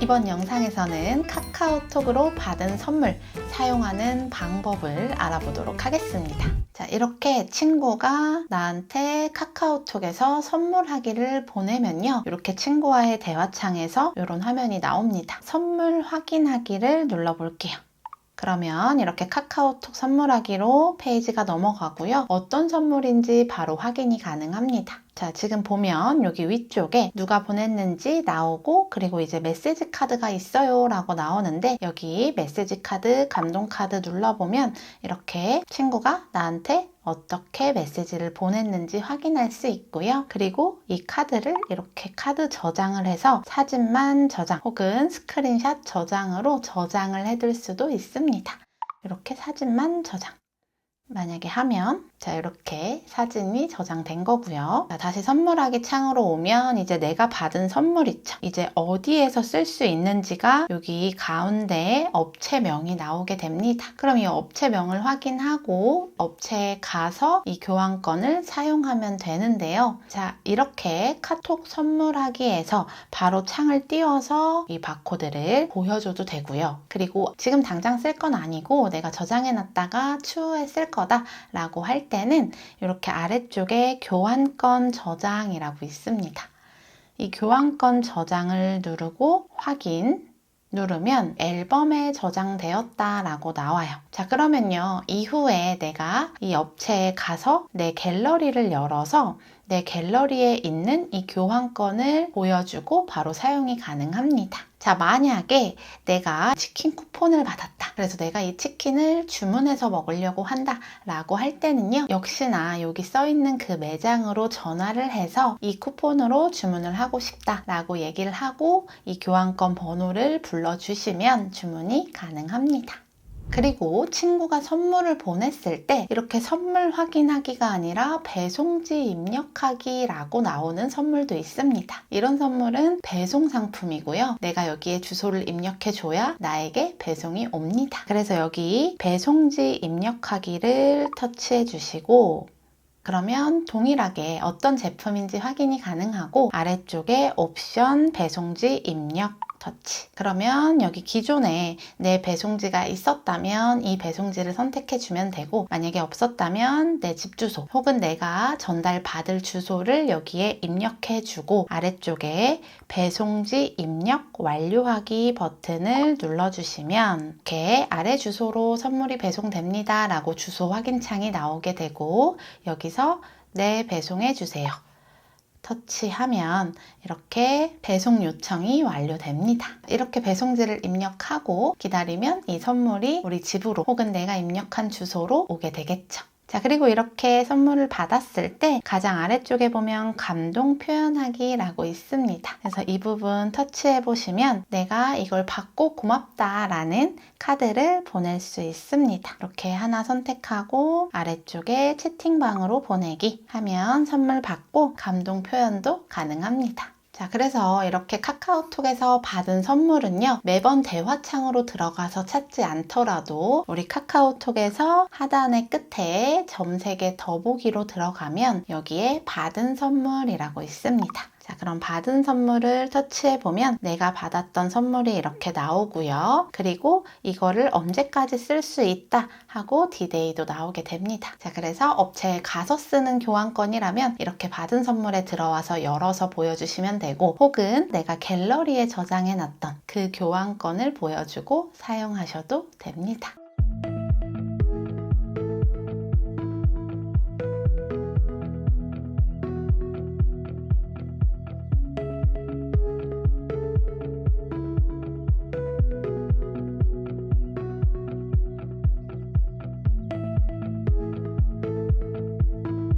이번 영상에서는 카카오톡으로 받은 선물 사용하는 방법을 알아보도록 하겠습니다. 자, 이렇게 친구가 나한테 카카오톡에서 선물하기를 보내면요. 이렇게 친구와의 대화창에서 이런 화면이 나옵니다. 선물 확인하기를 눌러볼게요. 그러면 이렇게 카카오톡 선물하기로 페이지가 넘어가고요. 어떤 선물인지 바로 확인이 가능합니다. 자, 지금 보면 여기 위쪽에 누가 보냈는지 나오고 그리고 이제 메시지 카드가 있어요 라고 나오는데 여기 메시지 카드, 감동 카드 눌러보면 이렇게 친구가 나한테 어떻게 메시지를 보냈는지 확인할 수 있고요. 그리고 이 카드를 이렇게 카드 저장을 해서 사진만 저장 혹은 스크린샷 저장으로 저장을 해둘 수도 있습니다. 이렇게 사진만 저장. 만약에 하면 자 이렇게 사진이 저장된 거고요. 자, 다시 선물하기 창으로 오면 이제 내가 받은 선물 있죠. 이제 어디에서 쓸 수 있는지가 여기 가운데 업체명이 나오게 됩니다. 그럼 이 업체명을 확인하고 업체에 가서 이 교환권을 사용하면 되는데요. 자 이렇게 카톡 선물하기에서 바로 창을 띄워서 이 바코드를 보여줘도 되고요. 그리고 지금 당장 쓸 건 아니고 내가 저장해 놨다가 추후에 쓸 거다 라고 할 때는 이렇게 아래쪽에 교환권 저장이라고 있습니다. 이 교환권 저장을 누르고 확인 누르면 앨범에 저장되었다 라고 나와요. 자, 그러면요. 이후에 내가 이 업체에 가서 내 갤러리를 열어서 내 갤러리에 있는 이 교환권을 보여주고 바로 사용이 가능합니다. 자, 만약에 내가 치킨 쿠폰을 받았다. 그래서 내가 이 치킨을 주문해서 먹으려고 한다. 라고 할 때는요. 역시나 여기 써 있는 그 매장으로 전화를 해서 이 쿠폰으로 주문을 하고 싶다. 라고 얘기를 하고 이 교환권 번호를 불러주시면 주문이 가능합니다. 그리고 친구가 선물을 보냈을 때 이렇게 선물 확인하기가 아니라 배송지 입력하기라고 나오는 선물도 있습니다. 이런 선물은 배송 상품이고요. 내가 여기에 주소를 입력해 줘야 나에게 배송이 옵니다. 그래서 여기 배송지 입력하기를 터치해 주시고 그러면 동일하게 어떤 제품인지 확인이 가능하고 아래쪽에 옵션 배송지 입력 터치. 그러면 여기 기존에 내 배송지가 있었다면 이 배송지를 선택해 주면 되고 만약에 없었다면 내 집 주소 혹은 내가 전달 받을 주소를 여기에 입력해 주고 아래쪽에 배송지 입력 완료하기 버튼을 눌러 주시면 이렇게 아래 주소로 선물이 배송됩니다 라고 주소 확인 창이 나오게 되고 여기서 네 배송해 주세요. 터치하면 이렇게 배송 요청이 완료됩니다. 이렇게 배송지를 입력하고 기다리면 이 선물이 우리 집으로 혹은 내가 입력한 주소로 오게 되겠죠. 자, 그리고 이렇게 선물을 받았을 때 가장 아래쪽에 보면 감동 표현하기라고 있습니다. 그래서 이 부분 터치해 보시면 내가 이걸 받고 고맙다라는 카드를 보낼 수 있습니다. 이렇게 하나 선택하고 아래쪽에 채팅방으로 보내기 하면 선물 받고 감동 표현도 가능합니다. 자, 그래서 이렇게 카카오톡에서 받은 선물은요, 매번 대화창으로 들어가서 찾지 않더라도 우리 카카오톡에서 하단의 끝에 점색의 더보기로 들어가면 여기에 받은 선물이라고 있습니다. 자, 그럼 받은 선물을 터치해 보면 내가 받았던 선물이 이렇게 나오고요. 그리고 이거를 언제까지 쓸 수 있다 하고 디데이도 나오게 됩니다. 자, 그래서 업체에 가서 쓰는 교환권이라면 이렇게 받은 선물에 들어와서 열어서 보여주시면 되고 혹은 내가 갤러리에 저장해 놨던 그 교환권을 보여주고 사용하셔도 됩니다.